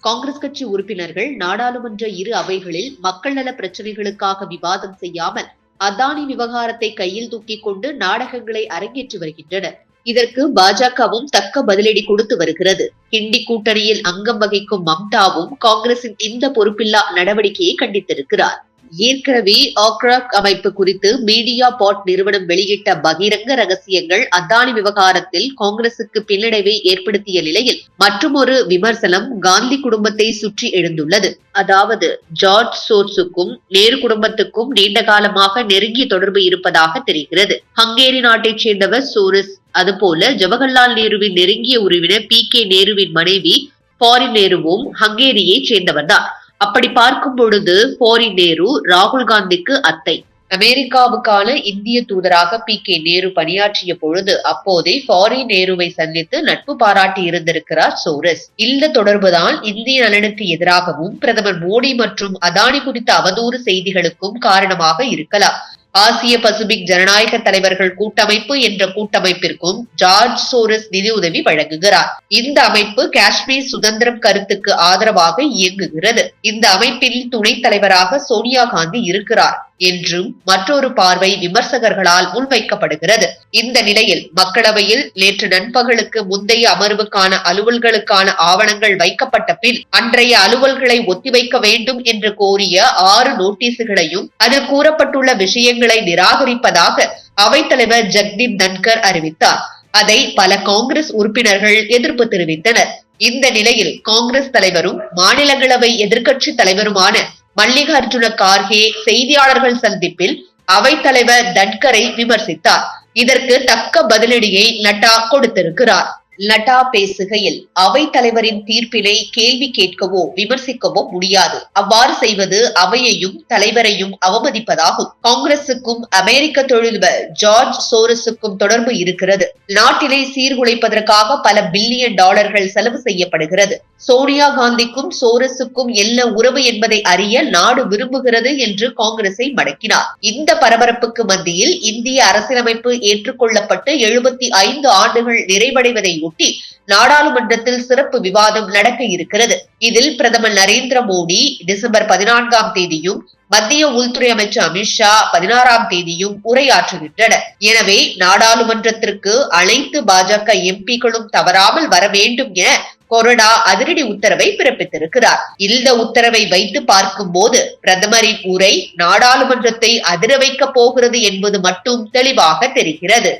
காங்கிரஸ் கட்சி உறுப்பினர்கள் நாடாளுமன்ற இரு அவைகளில் மக்கள் நல பிரச்சனைகளுக்காக விவாதம் செய்யாமல் அதானி விவகாரத்தை கையில் தூக்கிக் கொண்டு நாடகங்களை அரங்கேற்றி வருகின்றனர். இதற்கு பாஜகவும் தக்க பதிலடி கொடுத்து வருகிறது. கிண்டி கூட்டணியில் அங்கம் வகிக்கும் மம்தாவும் காங்கிரசின் இந்த பொறுப்பில்லா நடவடிக்கையை கண்டித்திருக்கிறார். ஏற்கனவே ஆக்ராக் அமைப்பு குறித்து மீடியா பாட் நிறுவனம் வெளியிட்ட பகிரங்க ரகசியங்கள் அதானி விவகாரத்தில் காங்கிரசுக்கு பின்னடைவை ஏற்படுத்திய நிலையில் மற்றுமொரு விமர்சனம் காந்தி குடும்பத்தை சுற்றி எழுந்துள்ளது. அதாவது ஜார்ஜ் சோர்ஸுக்கும் நேரு குடும்பத்துக்கும் நீண்ட காலமாக நெருங்கிய தொடர்பு இருப்பதாக தெரிகிறது. ஹங்கேரி நாட்டைச் சேர்ந்தவர் சோரஸ் அதுபோல ஜவஹர்லால் நேருவின் நெருங்கிய உறவினர் பி கே நேருவின் மனைவி பாரின் நேருவும் ஹங்கேரியைச் சேர்ந்தவர்தான். அப்படி பார்க்கும் பொழுது போரி நேரு ராகுல் காந்திக்கு அத்தை. அமெரிக்காவுக்கான இந்திய தூதராக பி கே நேரு பணியாற்றிய பொழுது அப்போதே ஃபாரி நேருவை சந்தித்து நட்பு பாராட்டி இருந்திருக்கிறார் சோரஸ். இந்த தொடர்புதான் இந்திய நலனுக்கு எதிராகவும் பிரதமர் மோடி மற்றும் அதானி குறித்த அவதூறு செய்திகளுக்கும் காரணமாக இருக்கலாம். ஆசிய பசிபிக் ஜனநாயக தலைவர்கள் கூட்டமைப்பு என்ற கூட்டமைப்பிற்கும் ஜார்ஜ் சோரஸ் நிதியுதவி வழங்குகிறார். இந்த அமைப்பு காஷ்மீர் சுதந்திரம் கருத்துக்கு ஆதரவாக இயங்குகிறது. இந்த அமைப்பில் துணைத் தலைவராக சோனியா காந்தி இருக்கிறார். என்றும் மற்றொரு பார்வை விமர்சகர்களால் முன்வைக்கப்படுகிறது. இந்த நிலையில் மக்களவையில் நேற்று நண்பகலுக்கு முந்தைய அமர்வுக்கான அலுவல்களுக்கான ஆவணங்கள் வைக்கப்பட்ட பின் அன்றைய அலுவல்களை ஒத்திவைக்க வேண்டும் என்று கோரிய ஆறு நோட்டீஸுகளையும் அதில் கூறப்பட்டுள்ள விஷயங்களை நிராகரிப்பதாக அவைத்தலைவர் ஜக்தீப் தன்கர் அறிவித்தார். அதை பல காங்கிரஸ் உறுப்பினர்கள் எதிர்ப்பு தெரிவித்தனர். இந்த நிலையில் காங்கிரஸ் தலைவரும் மாநிலங்களவை எதிர்க்கட்சி தலைவருமான மல்லிகார்ஜுன கார்கே செய்தியாளர்கள் சந்திப்பில் அவைத்தலைவர் தட்கரை விமர்சித்தார். இதற்கு தக்க பதிலடியை நட்டா கொடுத்திருக்கிறார். நட்டா பேசுகையில் அவை தலைவரின் தீர்ப்பினை கேள்வி கேட்கவோ விமர்சிக்கவோ முடியாது. அவ்வாறு செய்வது அவையையும் தலைவரையும் அவமதிப்பதாகும். காங்கிரசுக்கும் அமெரிக்க தொழிலதிபர் ஜார்ஜ் சோரஸுக்கும் தொடர்பு இருக்கிறது. நாட்டினை சீர்குலைப்பதற்காக பல பில்லியன் டாலர்கள் செலவு செய்யப்படுகிறது. சோனியா காந்திக்கும் சோரஸுக்கும் என்ன உறவு என்பதை அறிய நாடு விரும்புகிறது என்று காங்கிரஸை மடக்கினார். இந்த பரபரப்புக்கு மத்தியில் இந்திய அரசியலமைப்பு ஏற்றுக்கொள்ளப்பட்டு எழுபத்தி ஐந்து ஆண்டுகள் நிறைவடைவதை கூட்டி நாடாளுமன்றத்தில் சிறப்பு விவாதம் நடக்க இருக்கிறது. இதில் பிரதமர் நரேந்திர மோடி டிசம்பர் பதினான்காம் தேதியும் மத்திய உள்துறை அமைச்சர் அமித்ஷா பதினாறாம் தேதியும் உரையாற்றுகின்றனர். எனவே நாடாளுமன்றத்திற்கு அனைத்து பாஜக எம்பிக்களும் தவறாமல் வர வேண்டும் என கொரடா அதிரடி உத்தரவை பிறப்பித்திருக்கிறார். இந்த உத்தரவை வைத்து பார்க்கும் போது பிரதமரின் உரை நாடாளுமன்றத்தை அதிர வைக்கப் போகிறது என்பது மட்டும் தெளிவாக தெரிகிறது.